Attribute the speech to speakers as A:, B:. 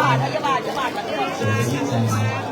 A: บาทพยาบาทพยาบา
B: ท